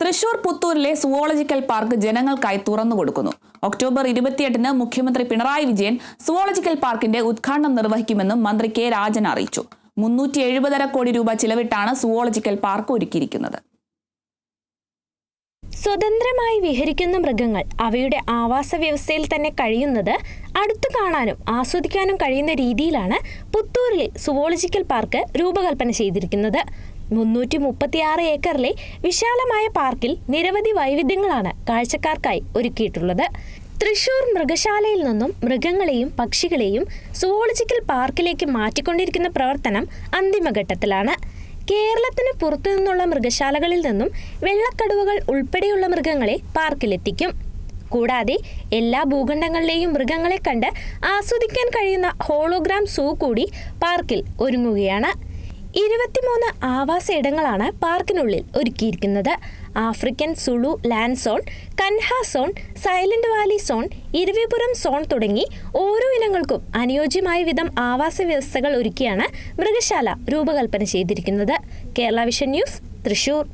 തൃശൂർ പുത്തൂരിലെ zoological park ജനങ്ങൾക്കായി തുറന്നു കൊടുക്കുന്നു. ഒക്ടോബർ ഇരുപത്തിയെട്ടിന് മുഖ്യമന്ത്രി പിണറായി വിജയൻ സുവോളജിക്കൽ പാർക്കിന്റെ ഉദ്ഘാടനം നിർവഹിക്കുമെന്നും മന്ത്രി കെ രാജൻ അറിയിച്ചു. മുന്നൂറ്റി എഴുപതര കോടി രൂപ ചിലവിട്ടാണ് സുവോളജിക്കൽ പാർക്ക് ഒരുക്കിയിരിക്കുന്നത്. സ്വതന്ത്രമായി വിഹരിക്കുന്ന മൃഗങ്ങൾ അവയുടെ ആവാസ വ്യവസ്ഥയിൽ തന്നെ കഴിയുന്നത് അടുത്തു കാണാനും ആസ്വദിക്കാനും കഴിയുന്ന രീതിയിലാണ് പുത്തൂരിലെ സുവോളജിക്കൽ പാർക്ക് രൂപകൽപ്പന ചെയ്തിരിക്കുന്നത്. മുന്നൂറ്റി മുപ്പത്തിയാറ് ഏക്കറിലെ വിശാലമായ പാർക്കിൽ നിരവധി വൈവിധ്യങ്ങളാണ് കാഴ്ചക്കാർക്കായി ഒരുക്കിയിട്ടുള്ളത്. തൃശൂർ മൃഗശാലയിൽ നിന്നും മൃഗങ്ങളെയും പക്ഷികളെയും സുവോളജിക്കൽ പാർക്കിലേക്ക് മാറ്റിക്കൊണ്ടിരിക്കുന്ന പ്രവർത്തനം അന്തിമഘട്ടത്തിലാണ്. കേരളത്തിന് പുറത്തു നിന്നുള്ള മൃഗശാലകളിൽ നിന്നും വെള്ളക്കടുവകൾ ഉൾപ്പെടെയുള്ള മൃഗങ്ങളെ പാർക്കിലെത്തിക്കും. കൂടാതെ എല്ലാ ഭൂഖണ്ഡങ്ങളിലെയും മൃഗങ്ങളെ കണ്ട് ആസ്വദിക്കാൻ കഴിയുന്ന ഹോളോഗ്രാം സൂ കൂടി പാർക്കിൽ ഒരുങ്ങുകയാണ്. ഇരുപത്തിമൂന്ന് ആവാസ ഇടങ്ങളാണ് പാർക്കിനുള്ളിൽ ഒരുക്കിയിരിക്കുന്നത്. African Zululand zone Kanha zone Silent Valley zone Iruvipuram zone തുടങ്ങി ഓരോ ഇനങ്ങൾക്കും അനുയോജ്യമായ വിധം ആവാസ വ്യവസ്ഥകൾ ഒരുക്കിയാണ് മൃഗശാല രൂപകൽപ്പന ചെയ്തിരിക്കുന്നത്. Kerala vision news Thrissur.